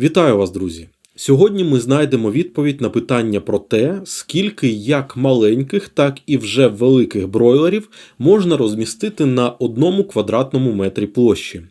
Вітаю вас, друзі! Сьогодні ми знайдемо відповідь на питання про те, скільки як маленьких, так і вже великих бройлерів можна розмістити на одному квадратному метрі площі.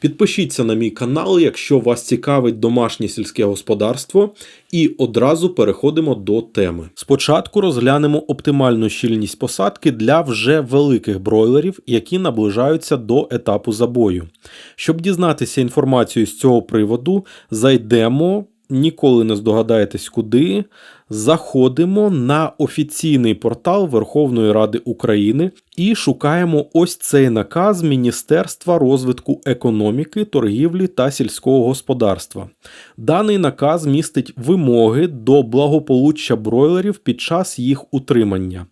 Підпишіться на мій канал, якщо вас цікавить домашнє сільське господарство, і одразу переходимо до теми. Спочатку розглянемо оптимальну щільність посадки для вже великих бройлерів, які наближаються до етапу забою. Щоб дізнатися інформацію з цього приводу, зайдемо ніколи не здогадаєтесь куди. Заходимо на офіційний портал Верховної Ради України і шукаємо ось цей наказ Міністерства розвитку економіки, торгівлі та сільського господарства. Даний наказ містить вимоги до благополуччя бройлерів під час їх утримання.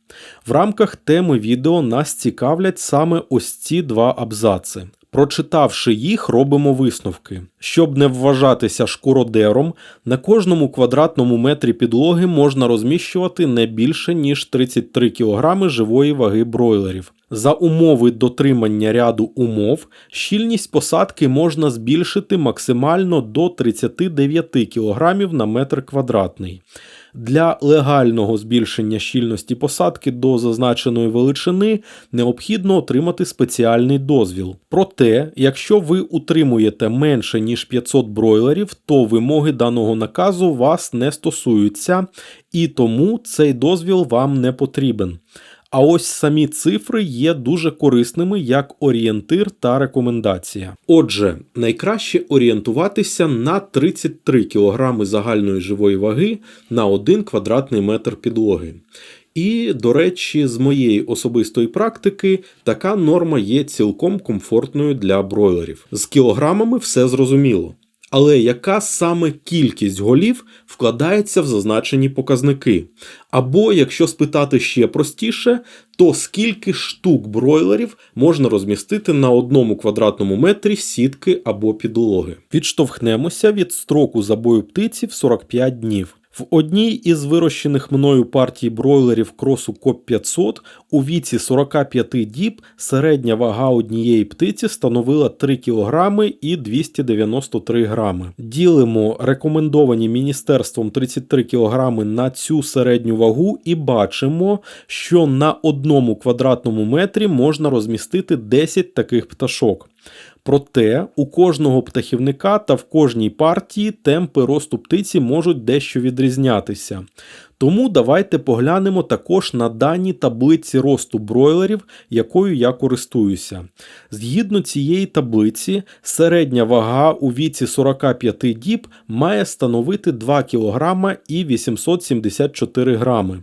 В рамках теми відео нас цікавлять саме ось ці два абзаци. Прочитавши їх, робимо висновки. Щоб не вважатися шкуродером, на кожному квадратному метрі підлоги можна розміщувати не більше ніж 33 кг живої ваги бройлерів. За умови дотримання ряду умов, щільність посадки можна збільшити максимально до 39 кг на метр квадратний. Для легального збільшення щільності посадки до зазначеної величини необхідно отримати спеціальний дозвіл. Проте, якщо ви утримуєте менше ніж 500 бройлерів, то вимоги даного наказу вас не стосуються, і тому цей дозвіл вам не потрібен. А ось самі цифри є дуже корисними як орієнтир та рекомендація. Отже, найкраще орієнтуватися на 33 кг загальної живої ваги на 1 квадратний метр підлоги. І, до речі, з моєї особистої практики така норма є цілком комфортною для бройлерів. З кілограмами все зрозуміло. Але яка саме кількість голів вкладається в зазначені показники? Або, якщо спитати ще простіше, то скільки штук бройлерів можна розмістити на одному квадратному метрі сітки або підлоги? Відштовхнемося від строку забою птиці в 45 днів. В одній із вирощених мною партій бройлерів кросу КОП 500 у віці 45 діб середня вага однієї птиці становила 3 кг і 293 грами. Ділимо рекомендовані міністерством 33 кг на цю середню вагу і бачимо, що на одному квадратному метрі можна розмістити 10 таких пташок. Проте у кожного птахівника та в кожній партії темпи росту птиці можуть дещо відрізнятися. Тому давайте поглянемо також на дані таблиці росту бройлерів, якою я користуюся. Згідно цієї таблиці, середня вага у віці 45 діб має становити 2 кг і 874 грами.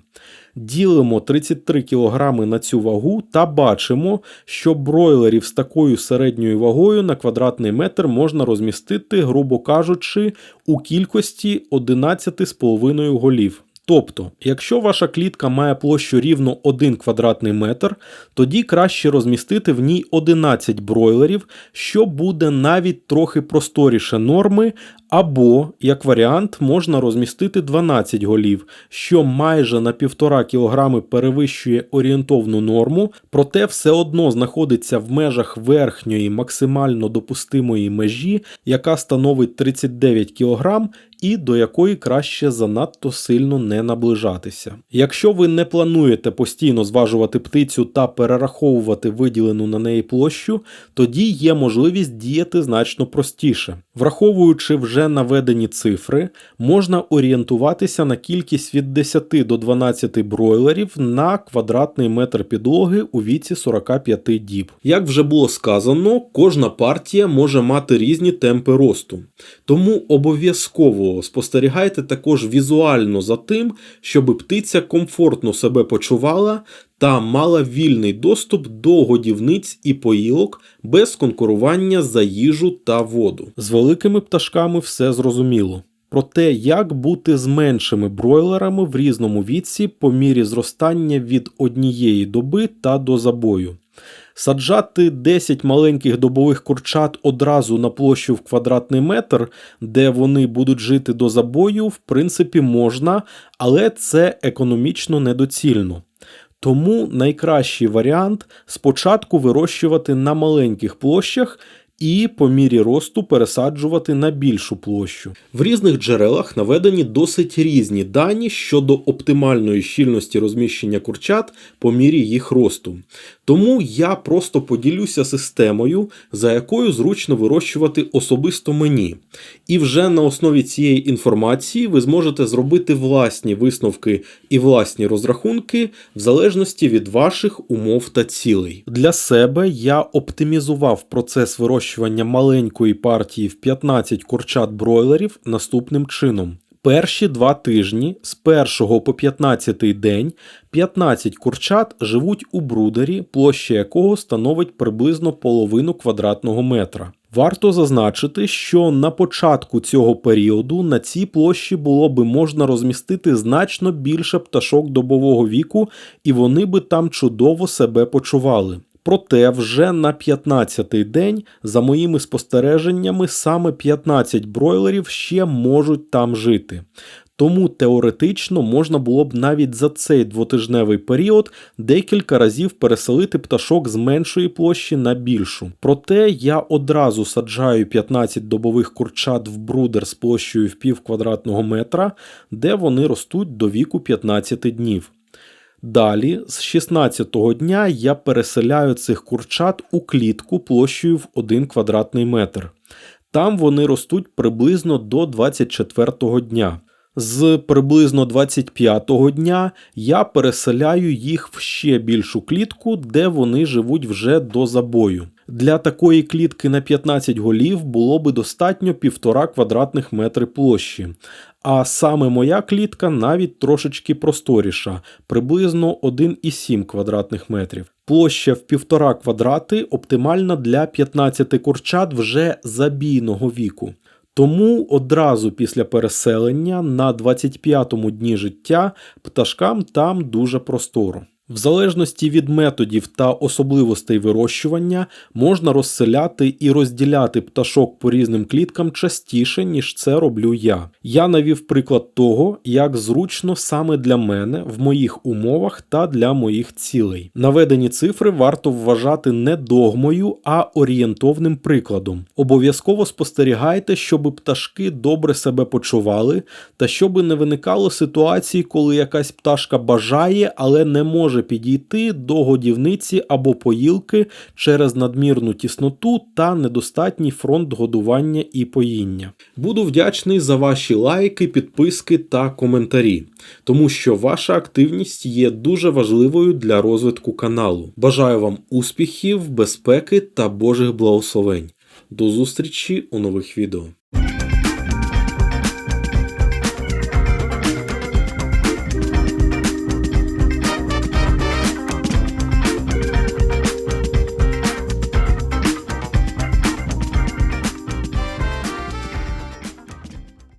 Ділимо 33 кг на цю вагу та бачимо, що бройлерів з такою середньою вагою на квадратний метр можна розмістити, грубо кажучи, у кількості 11,5 голів. Тобто, якщо ваша клітка має площу рівно 1 квадратний метр, тоді краще розмістити в ній 11 бройлерів, що буде навіть трохи просторіше норми, або, як варіант, можна розмістити 12 голів, що майже на 1,5 кг перевищує орієнтовну норму, проте все одно знаходиться в межах верхньої максимально допустимої межі, яка становить 39 кг і до якої краще занадто сильно не наближатися. Якщо ви не плануєте постійно зважувати птицю та перераховувати виділену на неї площу, тоді є можливість діяти значно простіше. Враховуючи вже наведені цифри, можна орієнтуватися на кількість від 10 до 12 бройлерів на квадратний метр підлоги у віці 45 діб. Як вже було сказано, кожна партія може мати різні темпи росту. Тому обов'язково спостерігайте також візуально за тим, щоб птиця комфортно себе почувала та мала вільний доступ до годівниць і поїлок без конкурування за їжу та воду. З великими пташками все зрозуміло. Про те, як бути з меншими бройлерами в різному віці по мірі зростання від однієї доби та до забою. Саджати 10 маленьких добових курчат одразу на площу в квадратний метр, де вони будуть жити до забою, в принципі, можна, але це економічно недоцільно. Тому найкращий варіант спочатку вирощувати на маленьких площах і по мірі росту пересаджувати на більшу площу. В різних джерелах наведені досить різні дані щодо оптимальної щільності розміщення курчат по мірі їх росту. Тому я просто поділюся системою, за якою зручно вирощувати особисто мені. І вже на основі цієї інформації ви зможете зробити власні висновки і власні розрахунки в залежності від ваших умов та цілей. Для себе я оптимізував процес вирощування маленької партії в 15 курчат бройлерів наступним чином. Перші два тижні з 1 по 15 день 15 курчат живуть у брудері, площа якого становить приблизно половину квадратного метра. Варто зазначити, що на початку цього періоду на цій площі було би можна розмістити значно більше пташок добового віку, і вони би там чудово себе почували. Проте вже на 15-й день, за моїми спостереженнями, саме 15 бройлерів ще можуть там жити. Тому теоретично можна було б навіть за цей двотижневий період декілька разів переселити пташок з меншої площі на більшу. Проте я одразу саджаю 15 добових курчат в брудер з площею в пів квадратного метра, де вони ростуть до віку 15 днів. Далі, з 16-го дня, я переселяю цих курчат у клітку площею в 1 квадратний метр. Там вони ростуть приблизно до 24-го дня. З приблизно 25-го дня я переселяю їх в ще більшу клітку, де вони живуть вже до забою. Для такої клітки на 15 голів було би достатньо 1,5 квадратних метри площі. А саме моя клітка навіть трошечки просторіша, приблизно 1,7 квадратних метрів. Площа в 1,5 квадрати оптимальна для 15 курчат вже забійного віку. Тому одразу після переселення на 25-му дні життя пташкам там дуже просторо. В залежності від методів та особливостей вирощування можна розселяти і розділяти пташок по різним кліткам частіше, ніж це роблю я. Я навів приклад того, як зручно саме для мене в моїх умовах та для моїх цілей. Наведені цифри варто вважати не догмою, а орієнтовним прикладом. Обов'язково спостерігайте, щоб пташки добре себе почували, та щоб не виникало ситуації, коли якась пташка бажає, але не може підійти до годівниці або поїлки через надмірну тісноту та недостатній фронт годування і поїння. Буду вдячний за ваші лайки, підписки та коментарі, тому що ваша активність є дуже важливою для розвитку каналу. Бажаю вам успіхів, безпеки та Божих благословень. До зустрічі у нових відео.